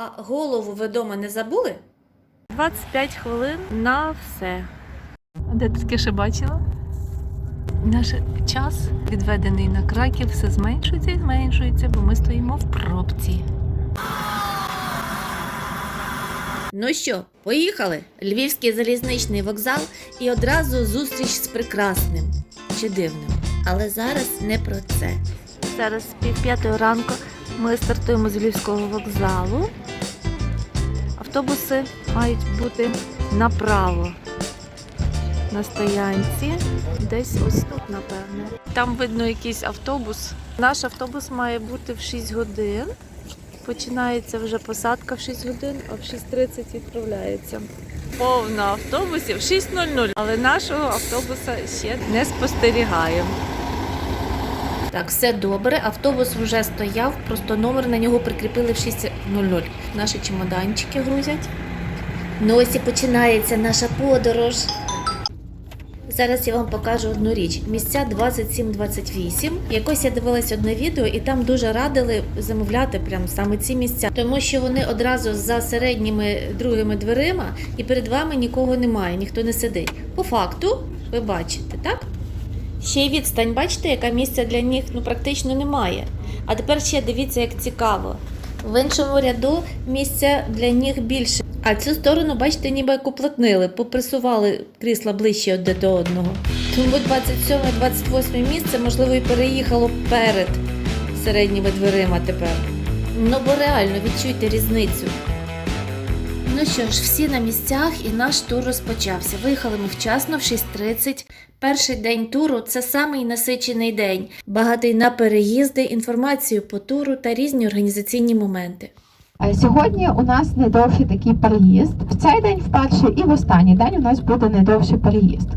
А голову ви дома не забули? 25 хвилин на все. А де ти таке ще бачила? Наш час, відведений на краків, все зменшується і зменшується, бо ми стоїмо в пробці. Ну що, поїхали? Львівський залізничний вокзал і одразу зустріч з прекрасним чи дивним. Але зараз не про це. Зараз пів п'ятої ранку ми стартуємо з Львівського вокзалу. Автобуси мають бути направо на стоянці. Десь ось тут, напевне. Там видно якийсь автобус. Наш автобус має бути в 6 годин. Починається вже посадка в 6 годин, а в 6.30 відправляється. Повно автобусів 6.00, але нашого автобуса ще не спостерігаємо. Так, все добре. Автобус вже стояв, просто номер на нього прикріпили в 6.00. Наші чемоданчики грузять. Ну ось і починається наша подорож. Зараз я вам покажу одну річ. Місця 27-28. Якось я дивилась одне відео, і там дуже радили замовляти прям саме ці місця, тому що вони одразу за середніми другими дверима, і перед вами нікого немає, ніхто не сидить. По факту, ви бачите? Ще й відстань, бачите, яка місця для них ну, практично немає. А тепер ще дивіться, як цікаво. В іншому ряду місця для них більше. А цю сторону, бачите, ніби як уплотнили, попресували крісла ближче одне до одного. Тому 27-28 місце, можливо, і переїхало перед середніми дверима тепер. Ну бо реально відчуйте різницю. Ну що ж, всі на місцях і наш тур розпочався. Виїхали ми вчасно в 6.30. Перший день туру це самий насичений день, багатий на переїзди, інформацію по туру та різні організаційні моменти. Е, Сьогодні у нас найдовший такий переїзд. В цей день вперше і в останній день у нас буде найдовший переїзд.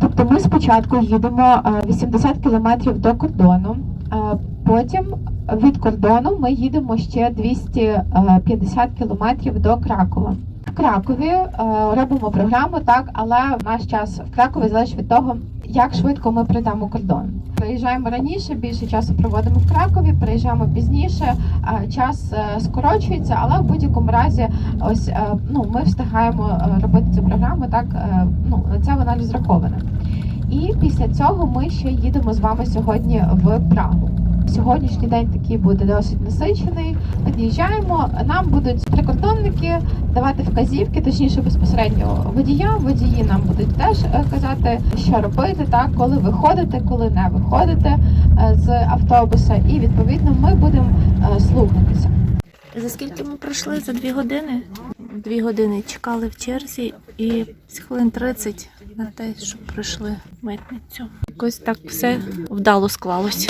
Тобто ми спочатку їдемо е, 80 кілометрів до кордону, е, потім від кордону ми їдемо ще 250 кілометрів до Кракова. В Кракові е, робимо програму, так, але наш час в Кракові залежить від того, як швидко ми пройдемо кордон. Приїжджаємо раніше, більше часу проводимо в Кракові, приїжджаємо пізніше, е, час е, скорочується, але в будь-якому разі, ось е, ну ми встигаємо е, робити цю програму. Так е, ну на це вона розрахована. І після цього ми ще їдемо з вами сьогодні в Прагу. Сьогоднішній день такий буде досить насичений. Під'їжджаємо. Нам будуть прикордонники давати вказівки, точніше безпосередньо водіям. Водії нам будуть теж е, казати, що робити, так коли виходити, коли не виходити е, з автобуса. І відповідно ми будемо е, слухатися. За скільки ми пройшли? За дві години? Дві години чекали в черзі і хвилин 30 на те, щоб пройшли митницю. Якось так все вдало склалось.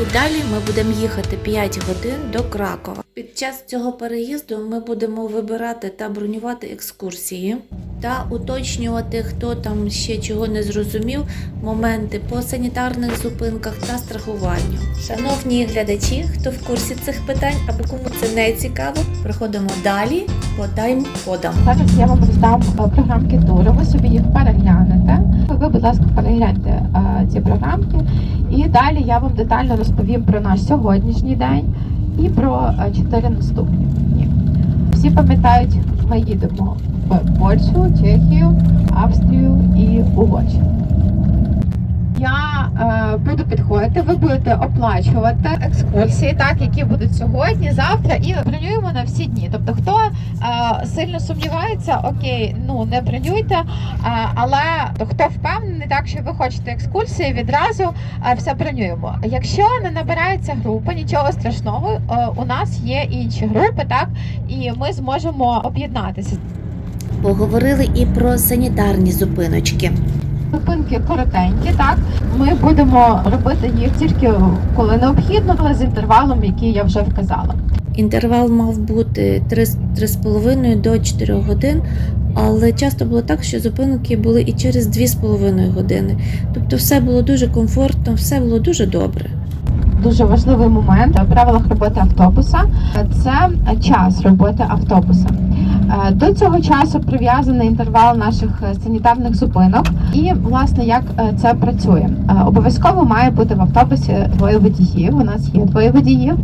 І далі ми будемо їхати 5 годин до Кракова. Під час цього переїзду ми будемо вибирати та бронювати екскурсії та уточнювати, хто там ще чого не зрозумів, моменти по санітарних зупинках та страхуванню. Шановні глядачі, хто в курсі цих питань або кому це не цікаво, проходимо далі по тайм-кодам. Зараз я вам роздам е, програмки туру. Ви собі їх переглянете. Ви, будь ласка, перегляньте е, ці програмки. І далі я вам детально розповім про наш сьогоднішній день і про е, чотири наступні. Всі пам'ятають, ми їдемо Польщу, Чехію, Австрію і Угорщину. Я е, буду підходити, ви будете оплачувати екскурсії, так які будуть сьогодні, завтра, і бронюємо на всі дні. Тобто, хто е, сильно сумнівається, окей, ну не бронюйте. Е, але хто впевнений, так що ви хочете екскурсії, відразу е, все бронюємо. Якщо не набирається група, нічого страшного, е, у нас є інші групи, так і ми зможемо об'єднатися. Поговорили і про санітарні зупиночки. Зупинки коротенькі, так ми будемо робити їх тільки коли необхідно, але з інтервалом, який я вже вказала. Інтервал мав бути 3,5 до 4 годин, але часто було так, що зупинки були і через 2,5 години. Тобто все було дуже комфортно, все було дуже добре. Дуже важливий момент в правилах роботи автобуса це час роботи автобуса. Е, До цього часу прив'язаний інтервал наших е, санітарних зупинок. І власне як е, це працює? Обов'язково має бути в автобусі двоє водіїв. У нас є двоє водіїв.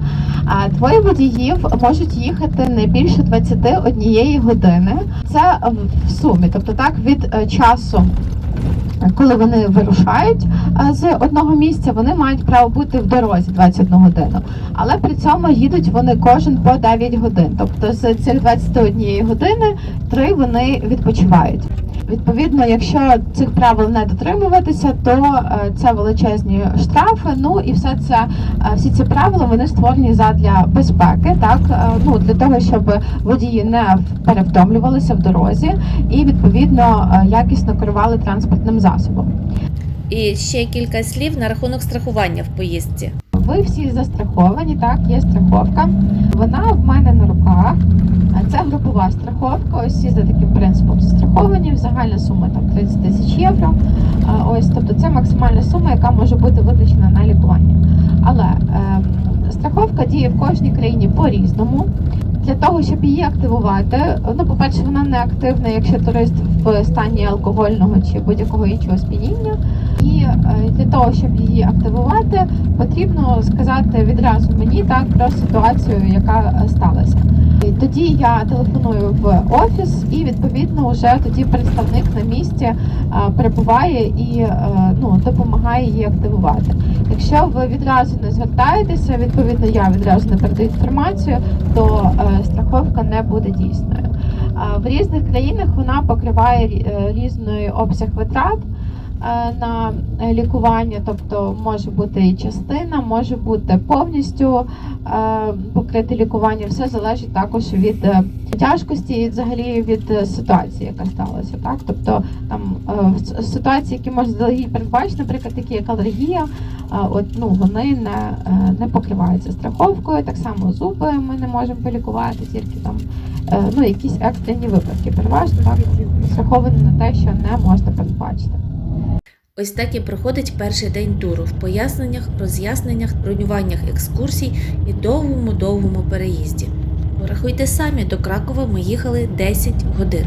А двоє водіїв можуть їхати не більше 21 години. Це в- сумі, тобто так від часу. Коли вони вирушають е, з одного місця, вони мають право бути в дорозі 21 годину. Але при цьому їдуть вони кожен по 9 годин. Тобто з цих 21 години три вони відпочивають. Відповідно, якщо цих правил не дотримуватися, то е, це величезні штрафи. Ну і все це е, всі ці правила вони створені задля безпеки, так е, ну для того, щоб водії не перевтомлювалися в дорозі і відповідно якісно керували транспортним засобом. І ще кілька слів на рахунок страхування в поїздці. Ви всі застраховані, так, є страховка. Вона в мене на руках. Це групова страховка. Ось всі за таким принципом застраховані. Загальна сума там 30 тисяч євро. Ось, тобто це максимальна сума, яка може бути витрачена на лікування. Але ем, страховка діє в кожній країні по-різному. Для того, щоб її активувати, ну, по-перше, вона не активна, якщо турист в стані алкогольного чи будь-якого іншого сп'яніння. І е, для того, щоб її активувати, потрібно сказати відразу мені так про ситуацію, яка сталася. Тоді я телефоную в офіс, і відповідно вже тоді представник на місці перебуває і е, ну, допомагає її активувати. Якщо ви відразу не звертаєтеся, відповідно я відразу не передаю інформацію, то е, страховка не буде дійсною. В різних країнах вона покриває е, різний обсяг витрат на е, лікування, тобто може бути і частина, може бути повністю е, покрити лікування. Все залежить також від е, тяжкості і взагалі від ситуації, яка сталася. Так, тобто там ситуації, які можна заздалегідь передбачити, наприклад, такі як алергія, от ну вони не, не покриваються страховкою. Так само зуби ми не можемо полікувати, тільки там ну якісь екстрені випадки. Переважно так страховані на те, що не можна передбачити. Ось так і проходить перший день туру в поясненнях, роз'ясненнях, бронюваннях екскурсій і довгому-довгому переїзді. Порахуйте самі, до Кракова ми їхали 10 годин.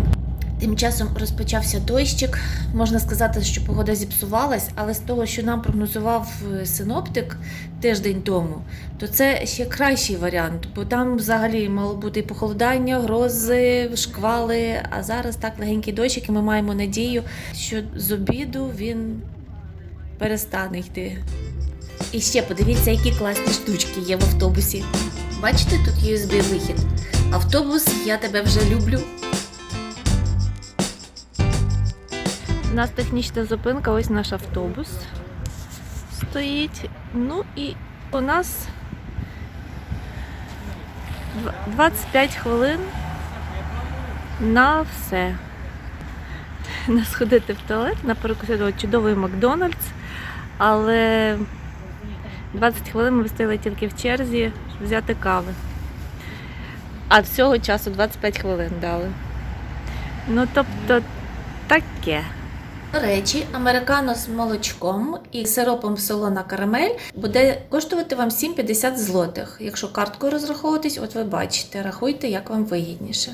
Тим часом розпочався дощик. Можна сказати, що погода зіпсувалась, але з того, що нам прогнозував е, синоптик тиждень тому, то це ще кращий варіант, бо там взагалі мало бути і похолодання, грози, шквали. А зараз так легенький дощик, і ми маємо надію, що з обіду він перестане йти. І ще подивіться, які класні штучки є в автобусі. Бачите, тут USB-вихід. Автобус, я тебе вже люблю. Нас технічна зупинка, ось наш автобус стоїть. Ну і у нас 25 хвилин на все. На сходити в туалет, на перекусити чудовий Макдональдс, але 20 хвилин ми стояли тільки в черзі взяти кави. А всього часу 25 хвилин дали. Ну, тобто, таке. Речі, американо з молочком і сиропом солона карамель буде коштувати вам 7,50 злотих. Якщо карткою розраховуватись, от ви бачите, рахуйте, як вам вигідніше.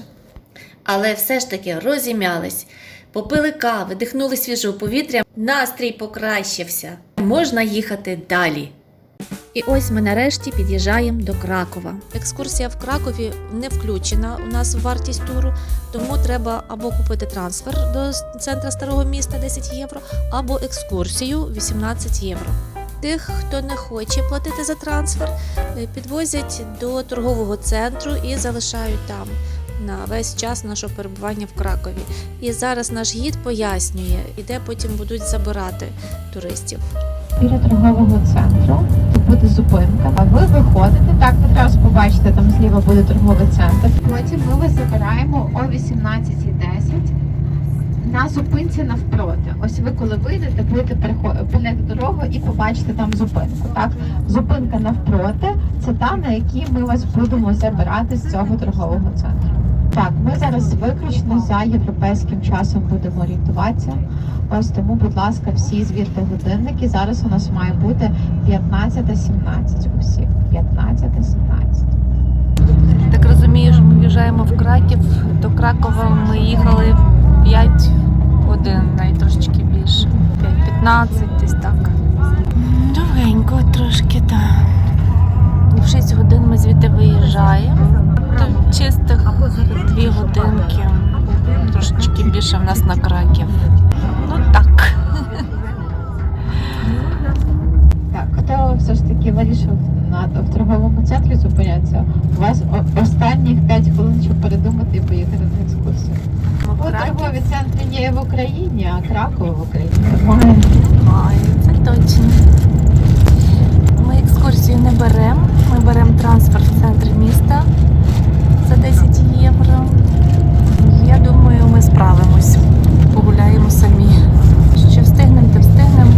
Але все ж таки розім'ялись, попили кави, дихнули свіжого повітря, настрій покращився. Можна їхати далі. І ось ми нарешті під'їжджаємо до Кракова. Екскурсія в Кракові не включена у нас в вартість туру, тому треба або купити трансфер до центра старого міста 10 євро, або екскурсію 18 євро. Тих, хто не хоче платити за трансфер, е, підвозять до торгового центру і залишають там на весь час нашого перебування в Кракові. І зараз наш гід пояснює, і де потім будуть забирати туристів. Біля торгового центру зупинка. Ви виходите, так одразу побачите, там зліва буде торговий центр. Потім ми вас забираємо о 18.10 на зупинці навпроти. Ось ви коли вийдете, будете перейти дорогу і побачите там зупинку. Так, зупинка навпроти це та, на якій ми вас будемо забирати з цього торгового центру. Так, ми зараз виключно за європейським часом будемо орієнтуватися. Ось тому, будь ласка, всі звірте годинники. Зараз у нас має бути 15.17 усіх. 15.17. Так розумію, що ми в'їжджаємо в Краків до Кракова ми їхали 5 годин, навіть трошечки більше. 5-15 десь так. Довгенько трошки, так. В 6 годин ми звідти виїжджаємо. То чистих 2 годинки. Трошечки більше в нас на краків. Ну так. Так, хто все ж таки вирішив на в торговому центрі зупинятися? У вас останніх 5 хвилин, щоб передумати і поїхати на екскурсію. Бо торгові центри є в Україні, а Кракова в Україні немає. Це точно. Ми екскурсію не беремо. Ми беремо трансфер в центрі міста за 10 євро. Я думаю, ми справимось. Погуляємо самі. Що встигнемо, то встигнемо.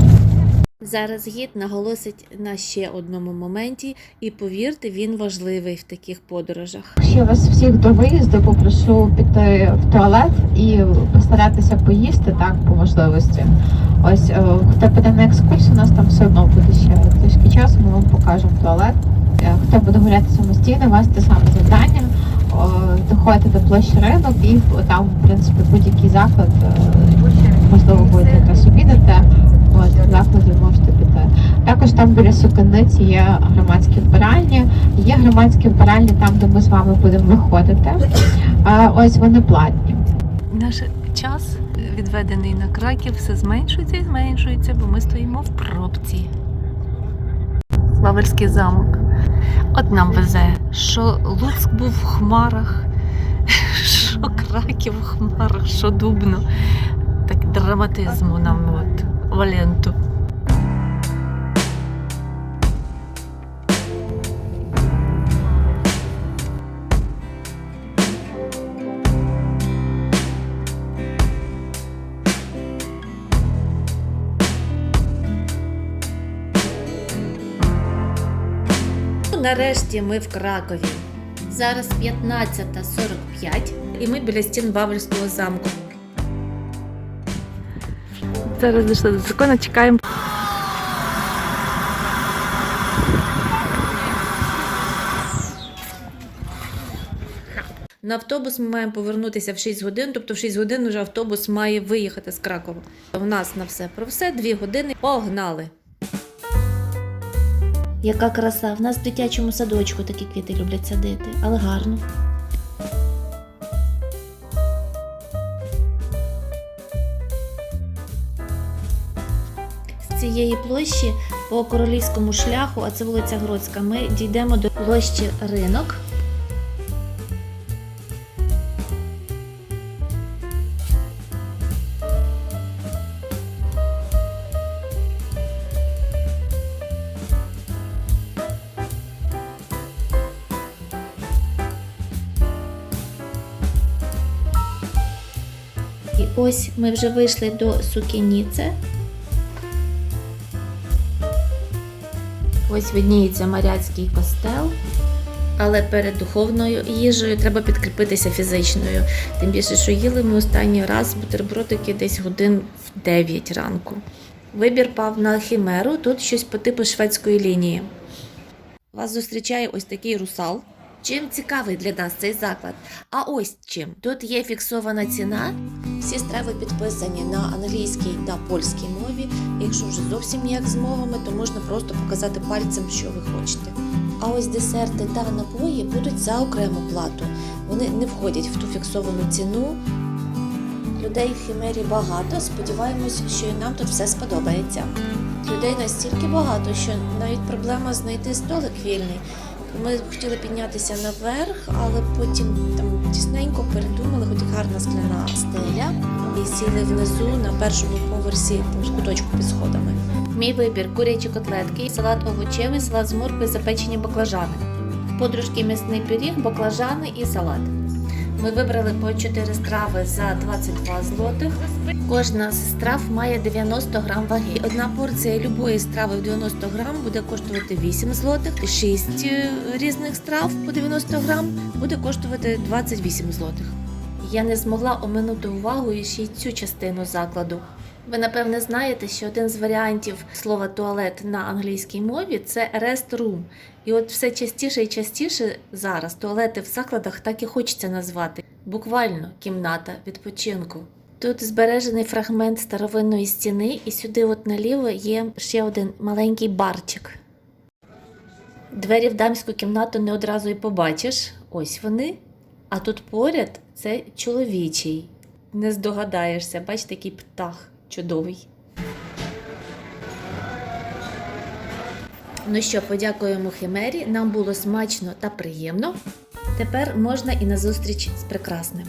Зараз гід наголосить на ще одному моменті, і повірте, він важливий в таких подорожах. Ще вас всіх до виїзду попрошу піти в туалет і постаратися поїсти так по можливості. Ось е, хто піде на екскурсію, у нас там все одно буде ще трішки часу. Ми вам покажемо туалет. Е, Хто буде гуляти самостійно, у вас те саме завдання. О, Доходите до площі ринок і там, в принципі, будь-який заклад, е, можливо, будете якраз обідати. От, в закладі можете піти. Також там біля сукениці є громадські вбиральні. Є громадські вбиральні там, де ми з вами будемо виходити. Ось вони платні. Наш час відведений на краків все зменшується і зменшується, бо ми стоїмо в пробці. Вавельський замок. От нам везе, що Луцьк був в хмарах, що Краків в хмарах, що Дубно. Так драматизму нам от Валенту. Нарешті ми в Кракові. Зараз 15.45 і ми біля стін Вавельського замку. Зараз дійшли до закону, чекаємо. На автобус ми маємо повернутися в 6 годин, тобто в 6 годин вже автобус має виїхати з Кракова. У нас на все про все 2 години. Погнали! Яка краса! В нас в дитячому садочку такі квіти люблять садити, але гарно. З цієї площі по королівському шляху, а це вулиця Гродська, ми дійдемо до площі ринок. І ось ми вже вийшли до Сукініце. Ось видніється Маряцький костел. Але перед духовною їжею треба підкріпитися фізичною. Тим більше, що їли ми останній раз бутербродики десь годин в 9 ранку. Вибір пав на хімеру, тут щось по типу шведської лінії. Вас зустрічає ось такий русал. Чим цікавий для нас цей заклад? А ось чим. Тут є фіксована ціна. Всі страви підписані на англійській та польській мові. Якщо вже зовсім ніяк з мовами, то можна просто показати пальцем, що ви хочете. А ось десерти та напої будуть за окрему плату. Вони не входять в ту фіксовану ціну. Людей в хімері багато. Сподіваємось, що і нам тут все сподобається. Людей настільки багато, що навіть проблема знайти столик вільний. Ми хотіли піднятися наверх, але потім там тісненько передумали, хоч гарна скляна стеля, і сіли внизу на першому поверсі з куточку під сходами. Мій вибір курячі котлетки, салат овочевий, салат з моркви, запечені баклажани. Подружки м'ясний пиріг, баклажани і салат. Ми вибрали по 4 страви за 22 злотих. Кожна з страв має 90 грам ваги. Одна порція любої страви в 90 грам буде коштувати 8 злотих, 6 різних страв по 90 грам буде коштувати 28 злотих. Я не змогла оминути увагу ще й цю частину закладу. Ви напевне знаєте, що один з варіантів слова туалет на англійській мові це restroom. І от все частіше і частіше зараз туалети в закладах так і хочеться назвати. Буквально кімната відпочинку. Тут збережений фрагмент старовинної стіни, і сюди, от наліво, є ще один маленький барчик. Двері в дамську кімнату не одразу і побачиш. Ось вони. А тут поряд це чоловічий. Не здогадаєшся, бач такий птах чудовий. Ну що, подякуємо Химері. Нам було смачно та приємно. Тепер можна і на зустріч з прекрасним.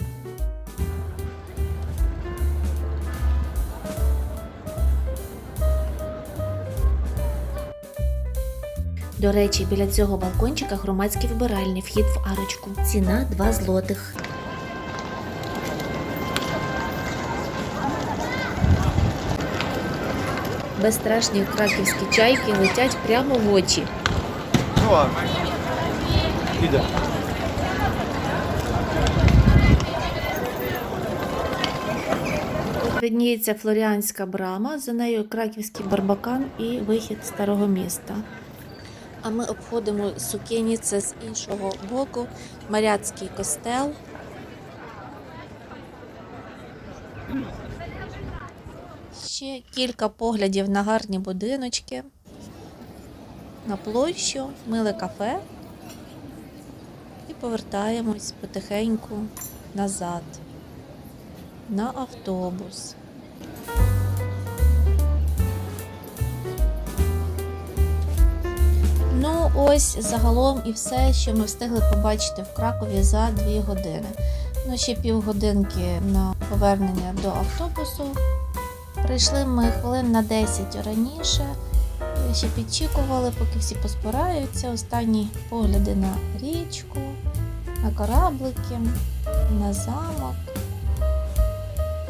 До речі, біля цього балкончика громадські вибиральні, вхід в арочку. Ціна 2 злотих. Безстрашні краківські чайки летять прямо в очі. Ну. Іде. Видніється Флоріанська брама, за нею Краківський барбакан і вихід старого міста. А ми обходимо Сукєніце з іншого боку, Маряцький костел. Ще кілька поглядів на гарні будиночки, на площу, миле кафе. І повертаємось потихеньку назад на автобус. Ну, ось загалом і все, що ми встигли побачити в Кракові за дві години. Ну, ще півгодинки на повернення до автобусу. Прийшли ми хвилин на 10 раніше. Ще підчікували, поки всі поспираються. Останні погляди на річку, на кораблики, на замок.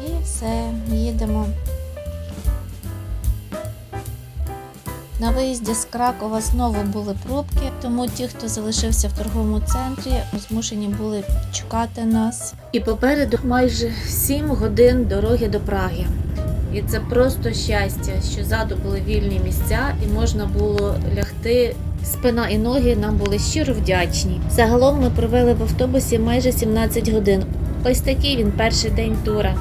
І все, їдемо. На виїзді з Кракова знову були пробки, тому ті, хто залишився в торговому центрі, змушені були чекати нас. І попереду майже 7 годин дороги до Праги. І це просто щастя, що ззаду були вільні місця і можна було лягти. Спина і ноги нам були щиро вдячні. Загалом ми провели в автобусі майже 17 годин. Ось такий він перший день тура.